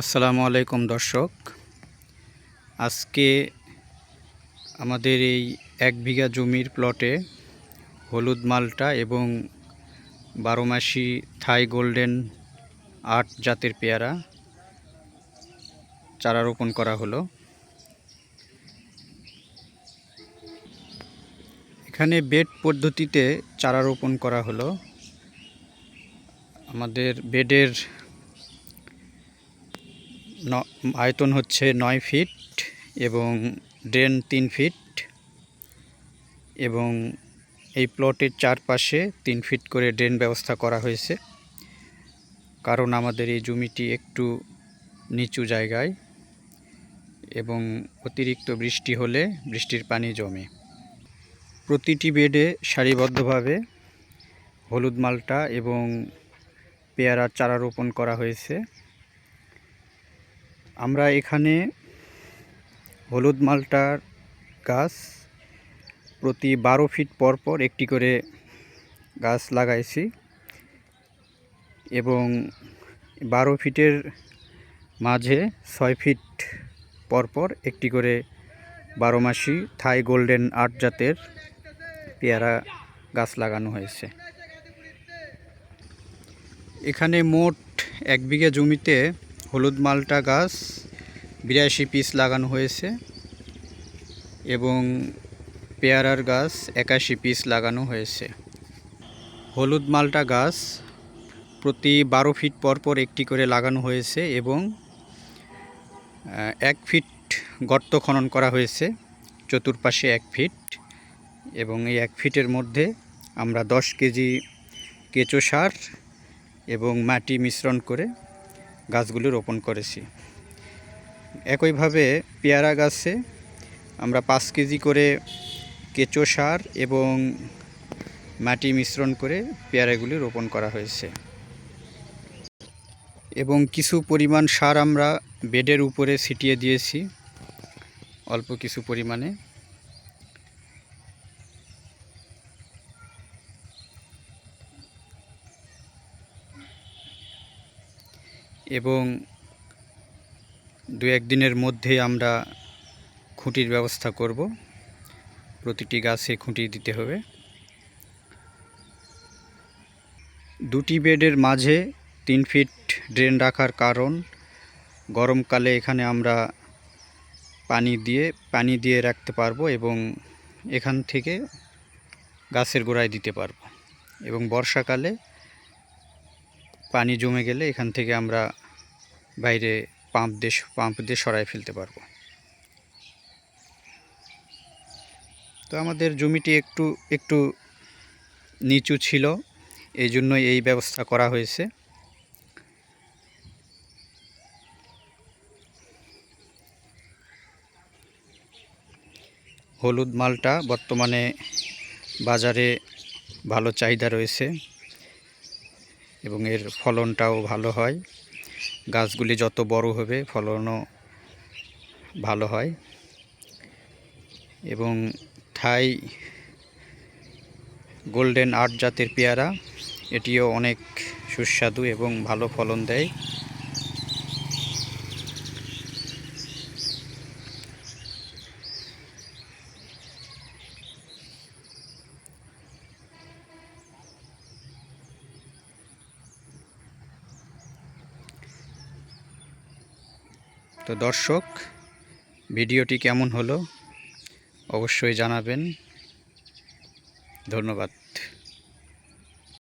আসসালামু আলাইকুম দর্শক। আজকে আমাদের এই এক বিঘা জমির প্লটে হলুদ মালটা এবং বারোমাসি থাই গোল্ডেন আট জাতের পেয়ারা চারা রোপণ করা হলো। এখানে বেড পদ্ধতিতে চারা রোপণ করা হলো। আমাদের বেডের আয়তন হচ্ছে নয় ফিট এবং ড্রেন তিন ফিট এবং এই প্লটের চারপাশে তিন ফিট করে ড্রেন ব্যবস্থা করা হয়েছে। কারণ আমাদের এই জমিটি একটু নিচু জায়গায় এবং অতিরিক্ত বৃষ্টি হলে বৃষ্টির পানি জমে। প্রতিটি বেডে সারিবদ্ধভাবে হলুদ মালটা এবং পেয়ারার চারা রোপণ করা হয়েছে। আমরা এখানে হলুদ মালটার গাছ প্রতি বারো ফিট পর পর একটি করে গাছ লাগাইছি এবং বারো ফিটের মাঝে ছয় ফিট পর পর একটি করে বারো মাসি থাই গোল্ডেন আট জাতের পেয়ারা গাছ লাগানো হয়েছে। এখানে মোট এক বিঘা জমিতে হলুদ মালটা গাছ, বিরাশি পিস লাগানো হয়েছে এবং পেয়ারার গাছ একাশি পিস লাগানো হয়েছে। হলুদ মালটা গাছ প্রতি বারো ফিট পর পর একটি করে লাগানো হয়েছে এবং এক ফিট গর্ত খনন করা হয়েছে, চতুর্পাশে এক ফিট এবং এই এক ফিটের মধ্যে আমরা দশ কেজি কেঁচো সার এবং মাটি মিশ্রণ করে গাছগুলি রোপণ করেছি। একইভাবে পেয়ারা গাছে আমরা পাঁচ কেজি করে কেঁচো সার এবং মাটি মিশ্রণ করে পেয়ারাগুলি রোপণ করা হয়েছে। এবং কিছু পরিমাণ সার আমরা বেডের উপরে ছিটিয়ে দিয়েছি। অল্প কিছু পরিমাণে। এবং দু একদিনের মধ্যে আমরা খুঁটির ব্যবস্থা করব। প্রতিটি গাছে খুঁটি দিতে হবে। দুটি বেডের মাঝে তিন ফিট ড্রেন রাখার কারণ, গরমকালে এখানে আমরা পানি দিয়ে পানি দিয়ে রাখতে পারব এবং এখান থেকে গাছের গোড়ায় দিতে পারব। এবং বর্ষাকালে পানি জমে গেলে এখান থেকে আমরা বাইরে পাম্প দিয়ে পাম্প দিয়ে সরাই ফেলতে পারব। তো আমাদের জমিটি একটু একটু নিচু ছিল এই জন্যই এই ব্যবস্থা করা হয়েছে। হলুদ মালটা বর্তমানে বাজারে ভালো চাহিদা রয়েছে। এবং এর ফলনটাও ভালো হয়। গাছগুলি যত বড় হবে, ফলনও ভালো হয়। এবং থাই গোল্ডেন আর্ট জাতের পেয়ারা, এটিও অনেক সুস্বাদু এবং ভালো ফলন দেয়। তো দর্শক ভিডিওটি কেমন হলো? অবশ্যই জানাবেন। ধন্যবাদ।